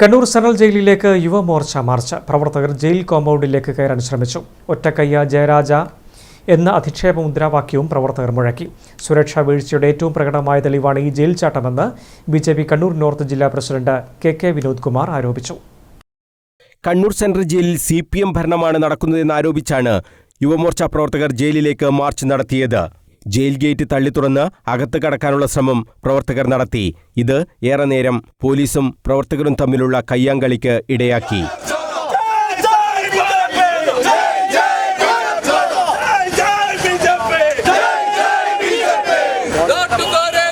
Kannur central ജയിലിലേക്ക് Yuva Morcha March. പ്രവർത്തകർ jail കോമ്പൗണ്ടിലേക്ക് കയറാൻ ശ്രമിച്ചു. ഒറ്റക്കയ്യ ജയരാജ എന്ന അധിക്ഷേപ മുദ്രാവാക്യവും പ്രവർത്തകർ മുഴക്കി. സുരക്ഷാ വീഴ്ചയുടെ ഏറ്റവും പ്രകടമായ തെളിവാണ് ഈ jail ചാട്ടമെന്ന് B J P Kannur north ജില്ലാ president K K Vinod Kumar ആരോപിച്ചു. കണ്ണൂർ സെൻട്രൽ ജയിലിൽ സി പി എം ഭരണമാണ് നടക്കുന്നതെന്ന് ആരോപിച്ചാണ് യുവമോർച്ച പ്രവർത്തകർ ജയിലിലേക്ക് മാർച്ച് നടത്തിയത്. ജയിൽ ഗേറ്റ് തള്ളി തുറന്ന് അകത്ത് കടക്കാനുള്ള ശ്രമം പ്രവർത്തകർ നടത്തി. ഇത് ഏറെ നേരം പോലീസും പ്രവർത്തകരും തമ്മിലുള്ള കയ്യാങ്കളിക്ക് ഇടയാക്കി. നാട്ടുകാരെ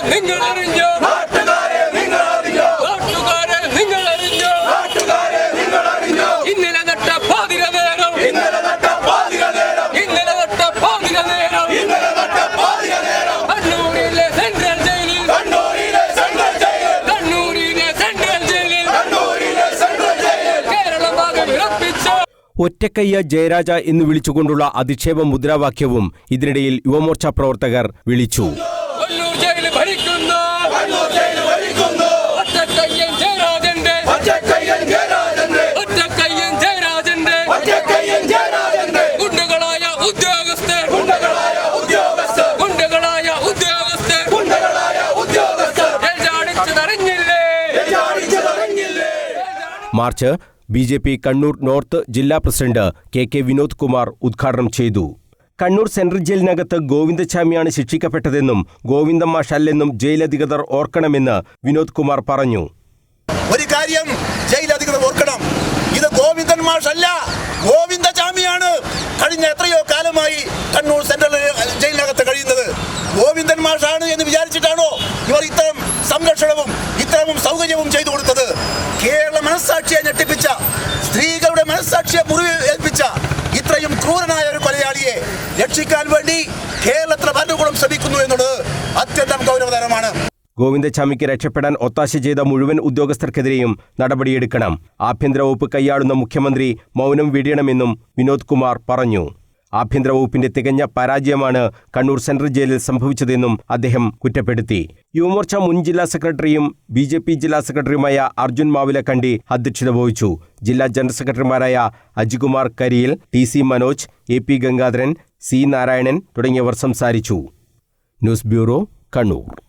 ഒറ്റക്കയ്യ ജയരാജ എന്ന് വിളിച്ചുകൊണ്ടുള്ള അധിക്ഷേപ മുദ്രാവാക്യവും ഇതിനിടയിൽ യുവമോർച്ച പ്രവർത്തകർ വിളിച്ചു. March B J P Kannur north ജില്ലാ president K K Vinod Kumar ഉദ്ഘാടനം ചെയ്തു. കണ്ണൂർ സെൻട്രൽ ജയിലിനകത്ത് ഗോവിന്ദച്ചാമിയാണ് ശിക്ഷിക്കപ്പെട്ടതെന്നും ഗോവിന്ദമാഷല്ലെന്നും ജയിലധികൃതർ ഓർക്കണമെന്ന് വിനോദ് കുമാർ പറഞ്ഞു. ഒരു കാര്യം ജയിലധികൃതർ ഓർക്കണം. ഇത് ഗോവിന്ദൻ മാഷല്ല. ഗോവിന്ദചാമിയാണ് കഴിഞ്ഞ എത്രയോ കാലമായി കണ്ണൂർ സെൻട്രൽ ജയിലിനകത്ത് കഴിയുന്നത്. ഗോവിന്ദൻ മാഷാണ് എന്ന് വിചാരിച്ചിട്ടാണോ മനസ്സാക്ഷിയെ ഞെട്ടിപ്പിച്ച സ്ത്രീകളുടെ മനസ്സാക്ഷിയെ മുറിവ് ഏൽപ്പിച്ച ഇത്രയും ക്രൂരനായ ഒരു കൊലയാളിയെ രക്ഷിക്കാൻ വേണ്ടി കേരളത്തിലെ ഭരണകൂടം ശ്രമിക്കുന്നു എന്നുള്ളത് അത്യന്തം ഗൗരവതരമാണ്. ഗോവിന്ദച്ചാമിക്ക് രക്ഷപ്പെടാൻ ഒത്താശ ചെയ്ത മുഴുവൻ ഉദ്യോഗസ്ഥർക്കെതിരെയും നടപടിയെടുക്കണം. ആഭ്യന്തര വകുപ്പ് കൈയാളുന്ന മുഖ്യമന്ത്രി മൗനം വിടിയണമെന്നും വിനോദ് കുമാർ പറഞ്ഞു. ആഭ്യന്തര വകുപ്പിന്റെ തികഞ്ഞ പരാജയമാണ് കണ്ണൂർ സെൻട്രൽ ജയിലിൽ സംഭവിച്ചതെന്നും അദ്ദേഹം കുറ്റപ്പെടുത്തി. യുവമോർച്ച മുൻ ജില്ലാ സെക്രട്ടറിയും ബി ജെ പി ജില്ലാ സെക്രട്ടറിയുമായ അർജുൻ മാവിലക്കണ്ടി അധ്യക്ഷത വഹിച്ചു. ജില്ലാ ജനറൽ സെക്രട്ടറിമാരായ Ajikumar Kariyil T C Manoj A P Gangadharan C Narayanan തുടങ്ങിയവർ സംസാരിച്ചു. News bureau Kannur.